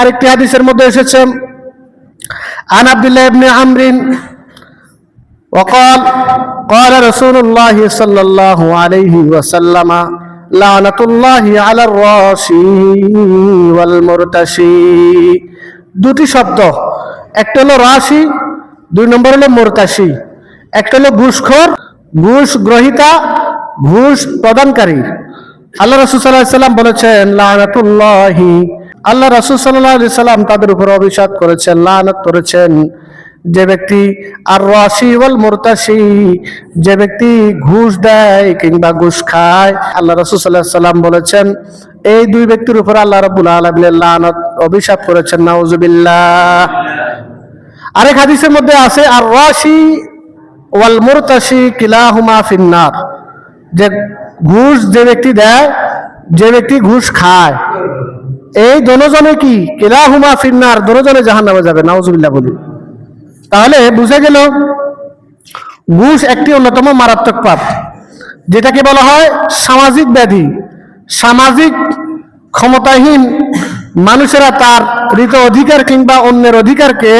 আরেকটি হাদিসের মধ্যে এসেছে عن عبد الله بن عمرو وقال قال رسول الله صلى الله عليه وسلم لعنة الله على الراشي والمرتشي দুটি শব্দ একটা হলো রাশি দুই নম্বর হলো মোরতাশি একটা হলো ঘুষখোর ঘুষ গ্রহিতা ঘুষ প্রদানকারী আল্লাহ রসুল সাল্লাহ সাল্লাম বলেছেন লানাতুল্লাহি আল্লাহ রসুল সাল্লাহ সাল্লাম তাদের উপর অভিশাপ করেছেন, লানত করেছেন। যে ব্যক্তি আর রাশি ওয়াল মুরতাশি, যে ব্যক্তি ঘুষ দেয় কিংবা ঘুষ খায়, আল্লাহ রসুল সাল্লাহ সাল্লাম বলেছেন, এই দুই ব্যক্তির উপর আল্লাহ রবুল লানত, অভিশাপ করেছেন। নাউজুবিল্লাহ। আরেক হাদিসের মধ্যে আছে আর রাশি ওয়াল মুরতাশি কিলাহুমা ফিন্নার যে ঘুষ যে ব্যক্তি দেয়, যে ব্যক্তি ঘুষ খায়। এই দনোজনে কি? কিলাহুমা ফিন্নার, দনোজনে জাহান নামে যাবে, নাউজুবিল্লাহ বলি। তাহলে বুঝে গেল, ঘুষ একটি অন্যতম মারাত্মক পাপ, যেটাকে বলা হয় সামাজিক ব্যাধি। সামাজিক ক্ষমতাহীন মানুষেরা তার ঋত অধিকার কিংবা অন্যের অধিকারকে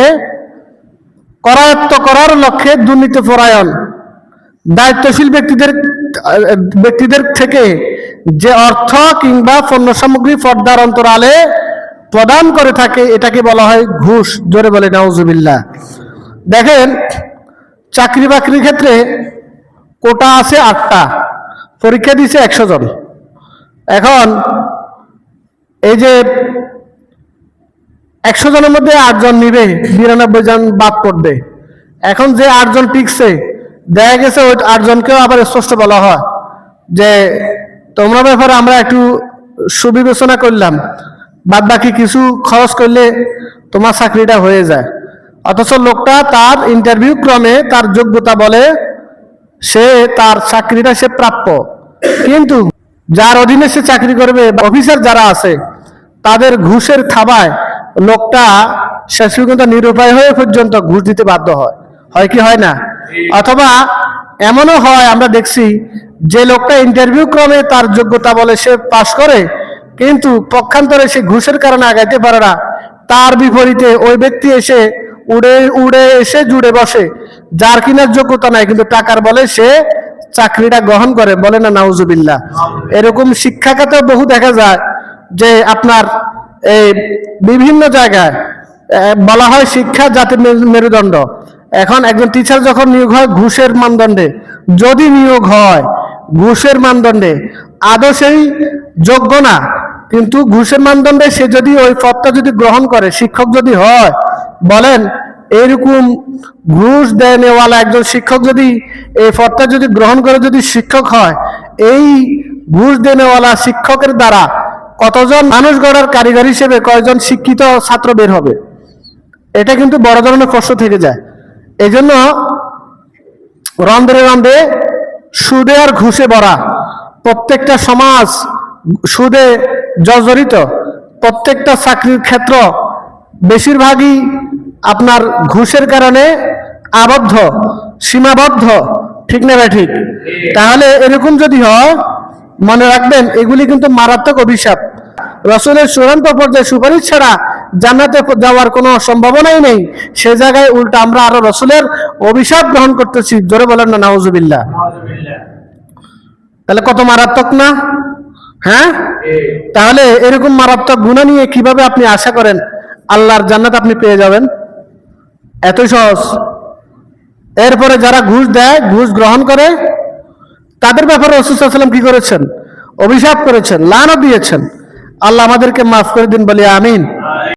করায়ত্ত করার লক্ষ্যে দুর্নীতি পরায়ণ। দায়িত্বশীল ব্যক্তিদের ব্যক্তিদের থেকে যে অর্থ কিংবা পণ্য সামগ্রী পর্দার অন্তরালে প্রদান করে থাকে, এটাকে বলা হয় ঘুষ। জোরে বলে, নাউজুবিল্লাহ। দেখেন, চাকরি বাকরির ক্ষেত্রে কোটা আছে আটটা, পরীক্ষা দিছে একশো জন। এখন এই যে একশো জনের মধ্যে আটজন নিবে, বিরানব্বই জন বাদ পড়বে। এখন যে আটজন টিকছে, দেখা গেছে ওই আটজনকেও আবার স্পষ্ট বলা হয় যে তোমরা ব্যাপারে আমরা একটু সুবিবেচনা করলাম। বাদ বাকি কিছু খরচ করলে তোমার চাকরিটা হয়ে যায়। অথচ লোকটা তার ইন্টারভিউ ক্রমে তার যোগ্যতা বলে সে তার চাকরিটা সে প্রাপ্য। কিন্তু যার অধীনে সে চাকরি করবে অফিসার যারা আছে, তাদের ঘুষের থাবায় লোকটা শেষ পর্যন্ত নিরুপায় হয়ে পর্যন্ত ঘুষ দিতে বাধ্য হয়। হয় কি হয় না? অথবা এমনও হয়, আমরা দেখছি যে লোকটা ইন্টারভিউ ক্রমে তার যোগ্যতা বলে সে পাশ করে, কিন্তু পক্ষান্তরে সে ঘুষের কারণে আগাইতে পারে না। তার বিপরীতে ওই ব্যক্তি এসে উড়ে উড়ে এসে জুড়ে বসে। যার কিনার যোগ্যতা নাই, কিন্তু টাকার বলে সে চাকরিটা গ্রহণ করে। বলে না, নাউজুবিল্লাহ। এরকম শিক্ষা খাতে বহু দেখা যায় যে আপনার এই বিভিন্ন জায়গায় বলা হয় শিক্ষা জাতির মেরু- মেরুদণ্ড। এখন একজন টিচার যখন নিয়োগ হয়, ঘুষের মানদণ্ডে। যদি নিয়োগ হয়, ঘুষের মানদণ্ডে। আদৌ সেই যোগ্য না, কিন্তু ঘুষের মানদণ্ডে সে যদি ওই পদটা যদি গ্রহণ করে, শিক্ষক যদি হয়, বলেন, এইরকম ঘুষ দেয় নেওয়ালা একজন শিক্ষক যদি এই পদটা যদি গ্রহণ করে, যদি শিক্ষক হয়, এই ঘুষ দেনেওয়ালা শিক্ষকের দ্বারা কতজন মানুষ গড়ার কারিগর হিসেবে কয়জন শিক্ষিত ছাত্র বের হবে? এটা কিন্তু বড় ধরনের প্রশ্ন থেকে যায়। এই জন্য রন্ধ্রে রন্ধ্রে সুদে আর ঘুষে ভরা। প্রত্যেকটা সমাজ সুদে জর্জরিত। প্রত্যেকটা চাকরির ক্ষেত্র বেশিরভাগই আপনার ঘুষের কারণে আবদ্ধ, সীমাবদ্ধ, ঠিক না ঠিক? তাহলে এরকম যদি হয়, মনে রাখবেন এগুলি কিন্তু মারাত্মক অভিশাপ। রসুলের চূড়ান্ত পর্যায়ে সুপারিশ ছাড়া জান্নাতে যাওয়ার কোনো সম্ভাবনাই নেই। সে জায়গায় উল্টা আমরা আরও রসুলের অভিশাপ গ্রহণ করতেছি। জোরে বলেন না, নাউজুবিল্লাহ। তাহলে কত মারাত্মক না? হ্যাঁ? তাহলে এরকম মারাত্মক গুণা নিয়ে কীভাবে আপনি আশা করেন আল্লাহর জান্নাত আপনি পেয়ে যাবেন? এতই সহজ। এরপরে যারা ঘুষ দেয়, ঘুষ গ্রহণ করে, তাদের ব্যাপারে রসুলাম কি করেছেন? অভিশাপ করেছেন লানও দিয়েছেন। আল্লাহ আমাদেরকে মাফ করে দিন, বলি আমিন।